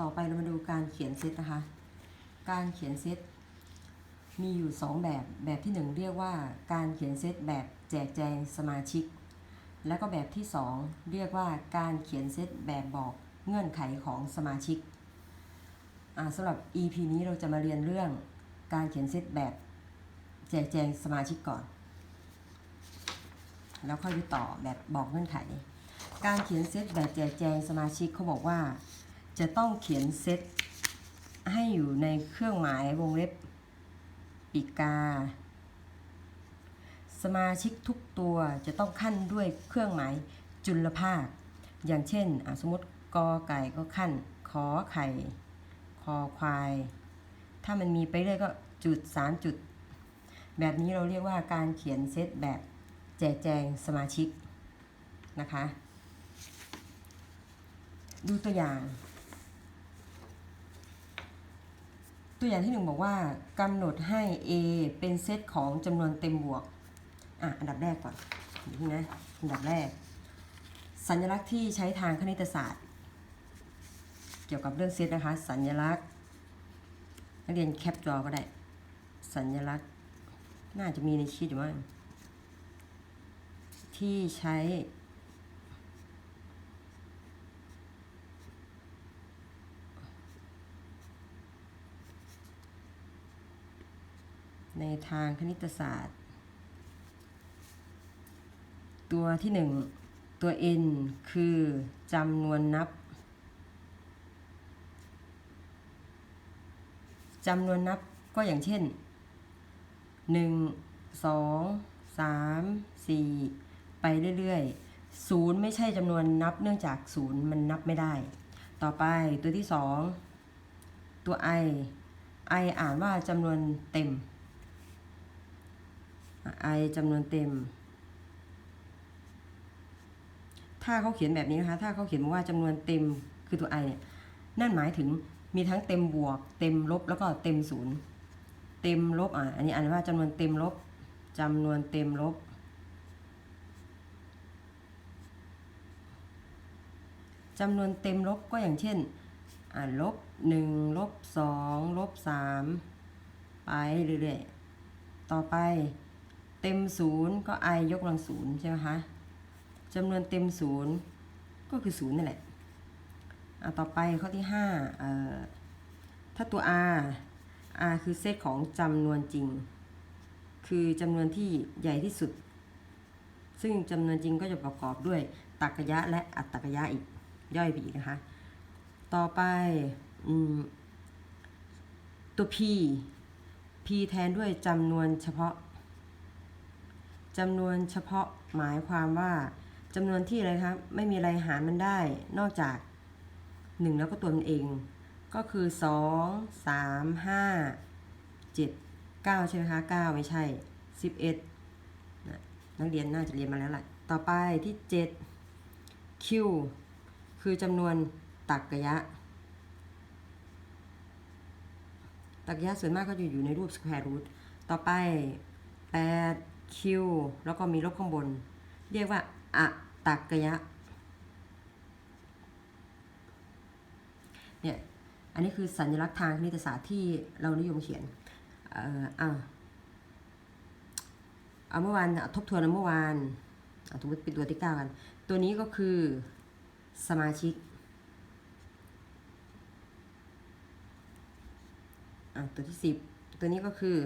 ต่อไปเรามาดูการเขียนเซตนะคะ การเขียนเซตมีอยู่ 2 แบบ แบบที่ 1 เรียกว่าการเขียนเซตแบบแจกแจงสมาชิก แล้วก็แบบที่ 2 เรียกว่าการเขียนเซตแบบบอกเงื่อนไขของสมาชิกอ่าสำหรับ EP นี้เราจะมาเรียนเรื่องการเขียนเซตแบบแจกแจงสมาชิกก่อน แล้วค่อยไปต่อแบบบอกเงื่อนไข การเขียนเซตแบบแจกแจงสมาชิกเขาบอกว่า จะต้องเขียนเซตให้อยู่ในเครื่องหมายวงเล็บปีกา สมาชิกทุกตัวจะต้องขั้นด้วยเครื่องหมายจุลภาค อย่างเช่นสมมติกอไก่ก็ขั้นขอไข่ คอควาย ถ้ามันมีไปเรื่อยก็จุดสามจุด แบบนี้เราเรียกว่าการเขียนเซตแบบแจกแจงสมาชิกนะคะ ดูตัวอย่าง ตัวอย่างที่หนึ่งบอกว่ากำหนดให้ A เป็นเซตของจำนวนเต็มบวก อะ อันดับแรกก่อนนี่นะ อันดับแรก สัญลักษณ์ที่ใช้ทางคณิตศาสตร์ เกี่ยวกับเรื่องเซตนะคะ สัญลักษณ์นักเรียนแคปจอก็ได้ สัญลักษณ์ น่าจะมีในชีตอยู่มั้งที่ใช้ ในทางคณิตศาสตร์ ตัวที่หนึ่งตัว n คือจำนวนนับจำนวนนับก็อย่างเช่น 1 2 3 4 ไปเรื่อยๆศูนย์ไม่ใช่จำนวนนับเนื่องจากศูนย์มันนับไม่ได้ ต่อไปตัวที่สองตัว i i อ่านว่าจำนวนเต็ม i จำนวนเต็ม ถ้าเขาเขียนแบบนี้นะคะ ถ้าเขาเขียนว่าจำนวนเต็มคือตัว i เนี่ย นั่นหมายถึงมีทั้งเต็มบวก เต็มลบแล้วก็เต็มศูนย์เต็มลบอะอันนี้อ่านว่าจำนวนเต็มลบจำนวนเต็มลบ จำนวนเต็มลบก็อย่างเช่นอ่าลบหนึ่งลบสองลบสามไปเรื่อยๆ ต่อไป เต็มศูนย์ก็ i ยกกำลังศูนย์ใช่ไหมคะจำนวนเต็มศูนย์ก็คือศูนย์นั่นแหละอะต่อไปข้อที่ห้าเอ่อถ้าตัว r r คือเซตของจำนวนจริง คือจำนวนที่ใหญ่ที่สุด ซึ่งจำนวนจริงก็จะประกอบด้วยตรรกะและอัตตรกะอีกย่อยไปอีกนะคะ ต่อไปอืมตัว p p แทนด้วยจำนวนเฉพาะ จำนวนเฉพาะหมายความว่าจำนวนที่อะไรครับไม่มีอะไรหารมันได้ นอกจาก 1 แล้วก็ตัวมันเอง ก็คือ 2 3 5 7 9 ใช่ไหมคะ 9 ไม่ใช่ 11นะนักเรียนน่าจะเรียนมาแล้วแหละต่อไปที่ 7 Q คือจำนวนตรรกะตรรกะส่วนมากก็จะอยู่ในรูป square root ต่อไป 8 Q แล้วก็มีลบข้างบน เรียกว่าอะตรรกะเนี่ยอันนี้คือสัญลักษณ์ทางคณิตศาสตร์ที่เรานิยมเขียนเอ่ออะเอาเมื่อวานเอาทบทวนเอาเมื่อวานเอาสมมติเป็นตัวที่เก้ากัน ตัวนี้ก็คือสมาชิกอะตัวที่สิบตัวนี้ก็คือ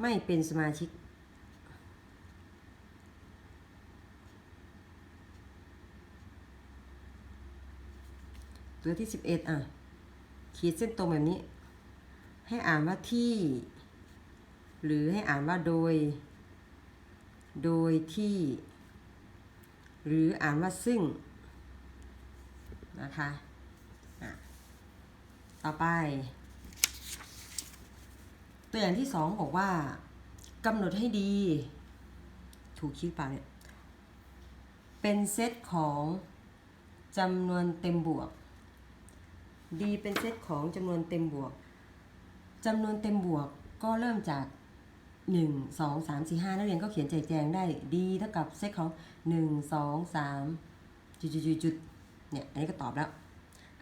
ไม่เป็นสมาชิก ตัวที่สิบเอ็ดอะ ขีดเส้นตรงแบบนี้ ให้อ่านว่าที่ หรือให้อ่านว่าโดย โดยที่ หรืออ่านว่าซึ่ง นะคะอะต่อไป ตัวอย่างที่สองบอกว่ากำหนดให้ดี ถูกคิดเปล่าเนี่ย เป็นเซตของจำนวนเต็มบวก ดีเป็นเซตของจำนวนเต็มบวกจำนวนเต็มบวกก็เริ่มจาก 1 2 3 4 5นักเรียนก็เขียนแจกแจงได้ดีเท่ากับเซตของ 1 2 3จุดจุดจุดจุดเนี่ยอันนี้ก็ตอบแล้ว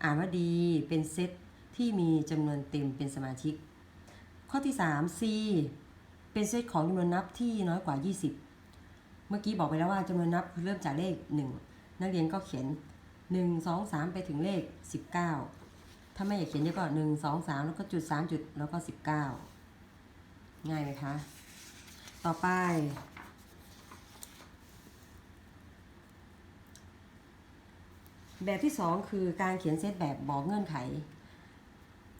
อ่านว่าดีเป็นเซตที่มีจำนวนเต็มเป็นสมาชิก ข้อที่ 3 C เป็นเซตของจำนวนนับที่น้อยกว่า 20 เมื่อกี้บอกไปแล้วว่าจำนวนนับเริ่มจากเลข 1 นักเรียนก็เขียน 1 2 3 ไปถึงเลข 19 ถ้าไม่อยากเขียนเยอะก็1 2 3แล้วก็จุด3จุดแล้วก็19ง่ายไหมคะ ต่อไป แบบที่2คือการเขียนเซตแบบบอกเงื่อนไข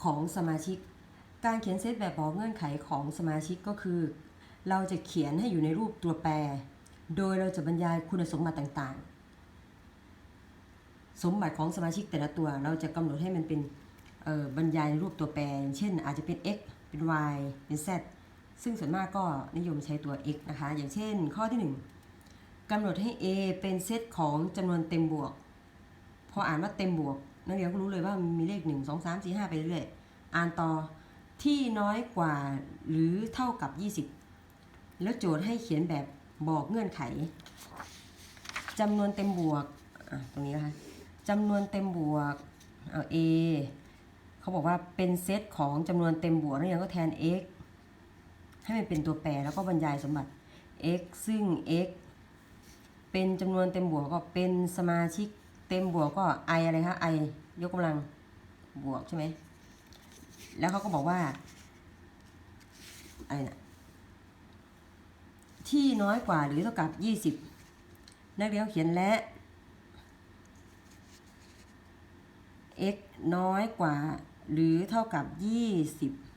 ของสมาชิก การเขียนเซตแบบบอกเงื่อนไขของสมาชิกก็คือ เราจะเขียนให้อยู่ในรูปตัวแปร โดยเราจะบรรยายคุณสมบัติต่างๆ สมบัติของสมาชิกแต่ละตัว เราจะกำหนดให้มันเป็นบรรยายในรูปตัวแปร เช่น อาจจะเป็น x เป็น y เป็น z ซึ่งส่วนมากก็นิยมใช้ตัว x นะคะ อย่างเช่น ข้อที่ 1กำหนดให้ a เป็นเซตของจำนวนเต็มบวก พออ่านว่าเต็มบวกนักเรียนก็รู้เลยว่ามีเลข 1 2 3 4 5 ไปเรื่อยๆ อ่านต่อที่น้อยกว่าหรือเท่ากับ 20 แล้วโจทย์ให้เขียนแบบบอกเงื่อนไขจำนวนเต็มบวกตรงนี้นะคะ จำนวนเต็มบวกเอา a เขาบอกว่าเป็นเซตของจำนวนเต็มบวกนักเรียนก็แทน x ให้มันเป็นตัวแปรแล้วก็บรรยายสมบัติ x ซึ่ง x เป็นจำนวนเต็มบวกก็เป็นสมาชิกเต็มบวกก็ i อะไรคะ i ยกกำลังบวกใช่ไหมแล้วเขาก็บอกว่าอะไรนะที่น้อยกว่าหรือเท่ากับ 20 นักเรียนเขาเขียนและ x น้อยกว่า หรือเท่ากับ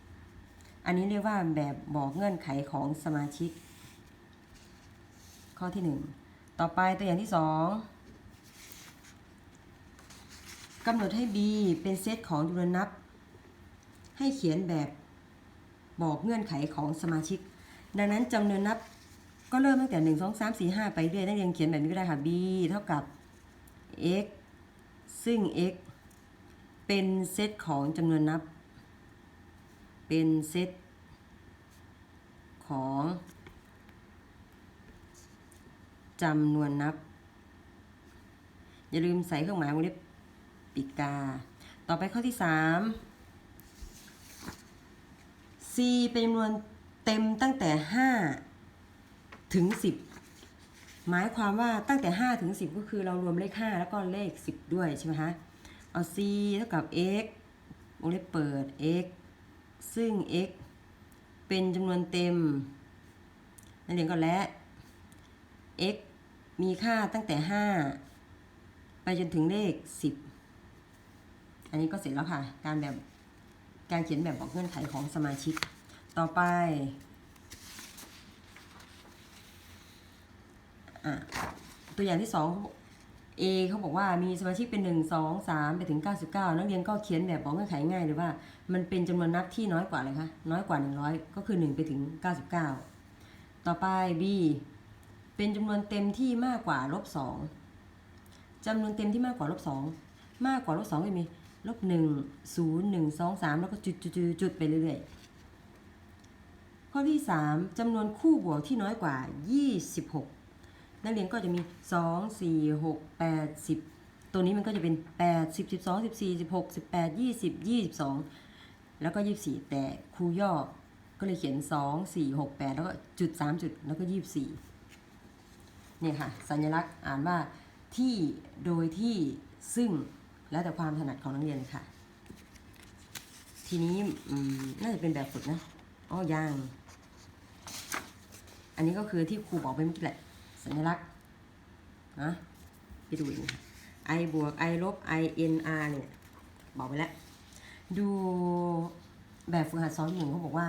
20 อันนี้เรียกว่าแบบบอกเงื่อนไขของสมาชิก ข้อที่ 1 ต่อไปตัวอย่างที่ 2กำหนดให้ b เป็นเซตของจำนวนนับ ให้เขียนแบบบอกเงื่อนไขของสมาชิก ดังนั้นจำนวนนับก็เริ่มตั้งแต่ 1 2 3 4 5 ไปเรื่อยนักเรียนเขียนแบบนี้ก็ได้ค่ะ b เท่ากับ x ซึ่ง x เป็นเซตของจำนวนนับ เป็นเซตของจำนวนนับ อย่าลืมใส่เครื่องหมายวงเล็บปีกกา ต่อไปข้อที่ 3 c เป็นจำนวนเต็มตั้งแต่ 5 ถึง 10 หมายความว่าตั้งแต่ 5 ถึง 10 ก็คือเรารวมเลข 5 แล้วก็เลข 10 ด้วยใช่ไหมคะ เอา c เท่ากับ x วงเล็บเปิด x ซึ่ง x เป็นจำนวนเต็มนั่นเองก็และ x มีค่าตั้งแต่ 5 ไปจนถึงเลข 10 อันนี้ก็เสร็จแล้วค่ะ การแบบการเขียนแบบบอกเงื่อนไขของสมาชิก ต่อไปอะตัวอย่างที่2 A เขาบอกว่ามีสมาชิกเป็น 1 2 3 ไปถึง 99 นักเรียนก็เขียนแบบบอกเงื่อนไขง่ายเลยว่า มันเป็นจำนวนนับที่น้อยกว่าเลยคะน้อยกว่า 100 ก็คือ 1 ไปถึง 99 ต่อไป B เป็นจำนวนเต็มที่มากกว่าลบ2จำนวนเต็มที่มากกว่าลบ2มากกว่าลบ2ก็มีลบ1 0 1 2 3 แล้วก็จุดจุดจุดจุดไปเรื่อยๆ ข้อที่ 3จำนวนคู่บวกที่น้อยกว่า 26 นักเรียนก็จะมี 2 4 6 8 10 ตัวนี้มันก็จะเป็น 8 10 12 14 16 18 20 22 แล้วก็ 24 แต่ครูย่อก็เลยเขียน 2 4 6 8 แล้วก็จุด 3 จุด แล้วก็ 24 เนี่ยค่ะ สัญลักษณ์อ่านว่าที่โดยที่ซึ่งแล้วแต่ความถนัดของนักเรียนค่ะ ทีนี้น่าจะเป็นแบบฝึกนะอ๋อยังอันนี้ก็คือที่ครูบอกไปเมื่อกี้แหละ สัญลักษณ์นะไปดูอีกนะคะ i บวก i ลบ i n r เนี่ย บอกไปแล้ว ดูแบบฝึกหัดสอนหนึ่งเขาบอกว่า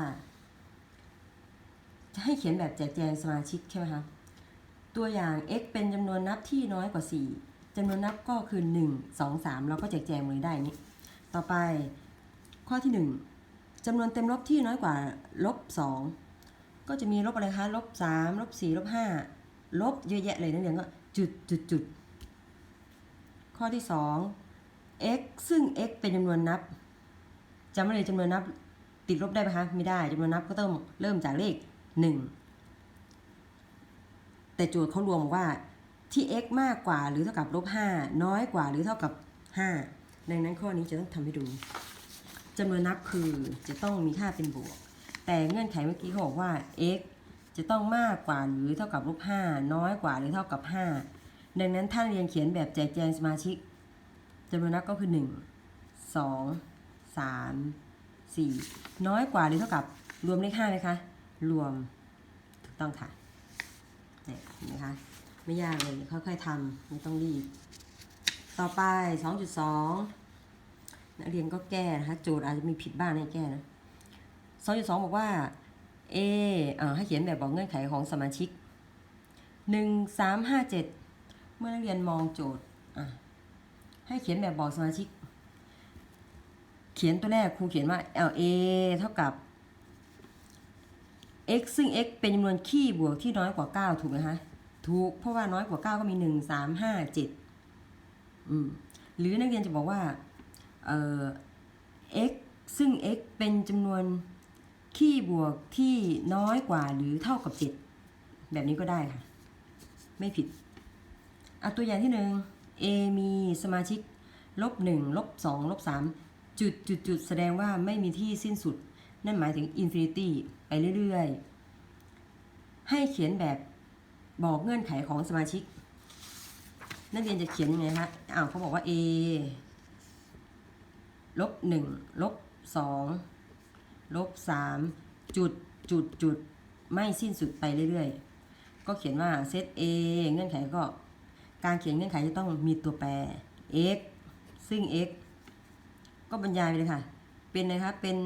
จะให้เขียนแบบแจกแจงสมาชิกใช่ไหมคะ ตัวอย่าง x เป็นจำนวนนับที่น้อยกว่า 4จำนวนนับก็คือ 1 2 3 เราก็แจกแจงมือได้นี้ ต่อไปข้อที่ 1จำนวนเต็มลบที่น้อยกว่าลบ2ก็จะมีลบอะไรคะลบ3ลบ4ลบ5 ลบเยอะแยะเลยนักเรียนก็จุดจุดจุดข้อที่ 2 x ซึ่ง x เป็นจำนวนนับจำไว้เลยจำนวนนับ ติดลบได้ไหมคะไม่ได้จำนวนนับก็ต้องเริ่มจากเลข 1 แต่โจทย์เขารวมว่าที่ x มากกว่าหรือเท่ากับลบ5น้อยกว่าหรือเท่ากับ 5 ดังนั้นข้อนี้จะต้องทำให้ดูจำนวนนับคือจะต้องมีค่าเป็นบวก แต่เงื่อนไขเมื่อกี้เขาบอกว่า x จะต้องมากกว่าหรือเท่ากับลบ5น้อยกว่าหรือเท่ากับ 5 ดังนั้นถ้าเรียนเขียนแบบแจกแจงสมาชิกจำนวนนับก็คือ 1 2 3 4 น้อยกว่าหรือเท่ากับรวมเลข5ไหมคะ รวมถูกต้องค่ะเนี่ยเห็นไหมคะไม่ยากเลยค่อยๆทำไม่ต้องรีบ ต่อไป 2.2 นักเรียนก็แก้นะคะโจทย์อาจจะมีผิดบ้างให้แก้นะ 2.2 บอกว่า เอ่อให้เขียนแบบบอกเงื่อนไขของสมาชิก 1 3 5 7 เมื่อนักเรียนมองโจทย์ให้เขียนแบบบอกสมาชิก เขียนตัวแรกครูเขียนว่าเออ A เท่ากับ x ซึ่ง x เป็นจำนวนคี่บวกที่น้อยกว่า 9 ถูกไหมคะ ถูก เพราะว่าน้อยกว่า 9 ก็มี 1 3 5 7อืมหรือนักเรียนจะบอกว่าเอ่อ x ซึ่ง x เป็นจำนวน คี่บวกที่น้อยกว่าหรือเท่ากับ 7 แบบนี้ก็ได้ค่ะ ไม่ผิดเอาตัวอย่างที่หนึ่ง a มีสมาชิกลบ1ลบ2ลบ3จุดจุดจุดแสดงว่าไม่มีที่สิ้นสุด นั่นหมายถึงอินฟินิตี้ไปเรื่อยๆ ให้เขียนแบบบอกเงื่อนไขของสมาชิก นักเรียนจะเขียนยังไงคะอ้าวเขาบอกว่า a ลบหนึ่งลบสอง ลบสามจุดจุดจุดไม่สิ้นสุดไปเรื่อยๆ ก็เขียนว่าเซต a เงื่อนไขก็ การเขียนเงื่อนไขจะต้องมีตัวแปร x ซึ่ง x ก็บรรยายไปเลยค่ะ เป็นอะไรคะเป็น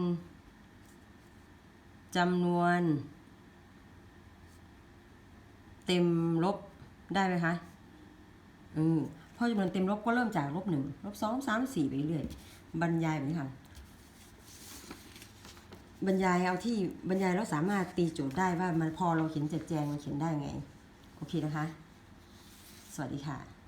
จำนวน เต็มลบได้ไหมคะเออพอจำนวนเต็มลบก็เริ่มจากลบหนึ่งลบสองสามสี่ไปเรื่อยบรรยายแบบนี้ค่ะ บรรยายเอาที่บรรยายแล้วสามารถตีโจทย์ได้ว่ามันพอเราเขียนแจกแจงมันเขียนได้ไง โอเคนะคะ สวัสดีค่ะ